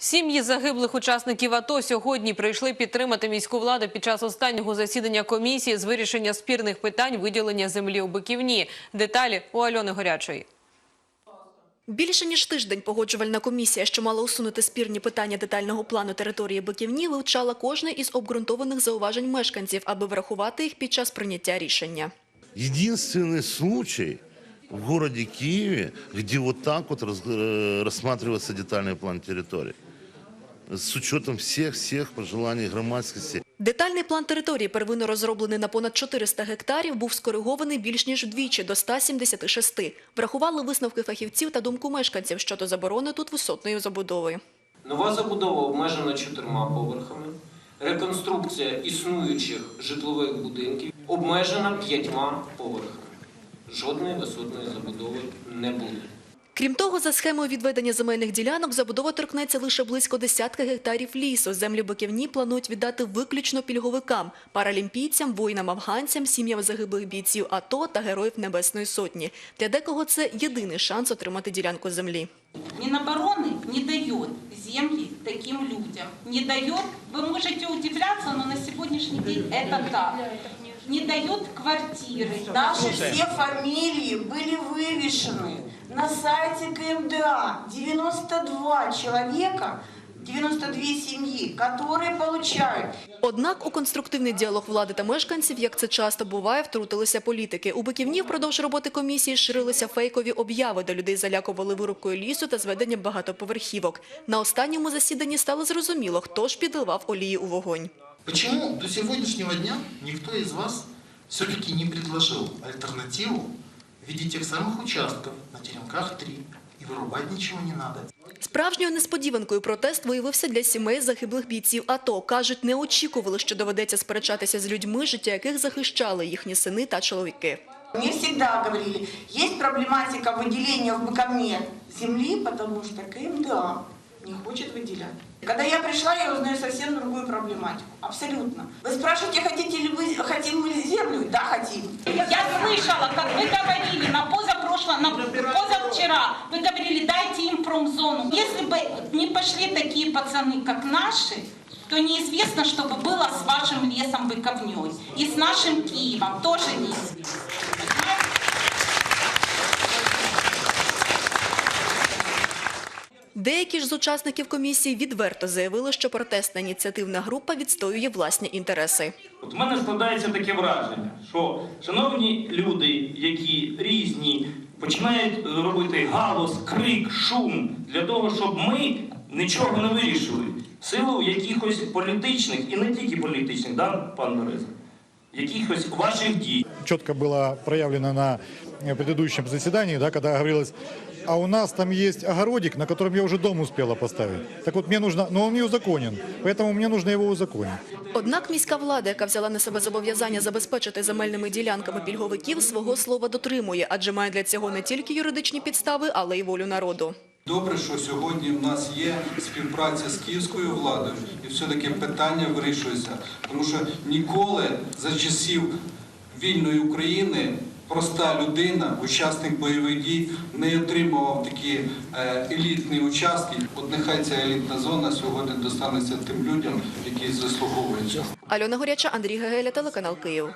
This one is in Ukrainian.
Сім'ї загиблих учасників АТО сьогодні прийшли підтримати міську владу під час останнього засідання комісії з вирішення спірних питань виділення землі у Биківні. Деталі у Альони Горячої. Більше ніж тиждень погоджувальна комісія, що мала усунути спірні питання детального плану території Биківні, вивчала кожне із обґрунтованих зауважень мешканців, аби врахувати їх під час прийняття рішення. Единственный случай в городе Киеве, где вот так вот раз- э, рассматривается детальный план территории. С учетом всех-всех пожеланий громадскости. Детальний план території, первинно розроблений на понад 400 гектарів, був скоригований більш ніж вдвічі до 176. Врахували висновки фахівців та думку мешканців щодо заборони тут висотної забудови. Нова забудова обмежена чотирма поверхами. Реконструкція існуючих житлових будинків обмежена п'ятьма поверхами. Жодної висотної забудови не буде. Крім того, за схемою відведення земельних ділянок забудова торкнеться лише близько десятка гектарів лісу. Землі Биківні планують віддати виключно пільговикам – паралімпійцям, воїнам-афганцям, сім'ям загиблих бійців АТО та героїв Небесної Сотні. Для декого це єдиний шанс отримати ділянку землі. Минобороны не дает земли таким людям. Не дает, вы можете удивляться, но на сегодняшний день это так. Не дает квартиры. Наши все фамилии были вывешены на сайте КМДА. 92 человека, 92 семьи, которые получают Однак у конструктивний діалог влади та мешканців, як це часто буває, втрутилися політики. У Биківні впродовж роботи комісії ширилися фейкові обяви, де людей залякували вирубкою лісу та зведенням багатоповерхівок. На останньому засіданні стало зрозуміло, хто ж підливав олії у вогонь. Почему до сегодняшнего дня никто из вас все-таки не предложил альтернативу в виде тех самых участков на Теремках 3 и вырубать ничего не надо? Справжньою несподіванкою протест виявився для сімей загиблих бійців АТО. Кажуть, не очікували, що доведеться сперечатися з людьми, життя яких захищали їхні сини та чоловіки. Мне всегда говорили, есть проблематика выделения в Бакаме земли, потому что КМДА не хочет выделять. Когда я пришла, я узнаю совсем другую проблематику. Абсолютно. Вы спрашиваете, хотите ли вы, хотим ли землю? Да, хотим. Я слышала, как вы говорили на позапрошлом, на позавчера, вы говорили, дайте им промзону. Если бы не пошли такие пацаны, как наши, то неизвестно, что бы было с вашим лесом Быковней. И с нашим Киевом тоже неизвестно. Деякі ж з учасників комісії відверто заявили, що протестна ініціативна група відстоює власні інтереси. От в мене складається таке враження, що шановні люди, які різні, починають робити галос, крик, шум для того, щоб ми нічого не вирішили силу якихось політичних і не тільки політичних, да, пан Борис, якихось ваших дій четко было проявлено на э, предыдущем заседании, да, когда говорилось, а у нас там есть огородик, на котором я уже дом успела поставить. Так вот, мне нужно, но он не узаконен, поэтому мне нужно его узаконить. Однак міська влада, яка взяла на себе зобов'язання забезпечити земельними ділянками пільговиків, свого слова дотримує, адже має для цього не тільки юридичні підстави, але й волю народу. Добре, що сьогодні в нас є співпраця з київською владою, і все-таки питання вирішується. Тому що ніколи за часів вільної України проста людина, учасник бойових дій, не отримував такі е, елітні участки. От нехай ця елітна зона сьогодні достанеться тим людям, які заслуговують. Альона Горяча, Андрій Гегеля, телеканал Київ.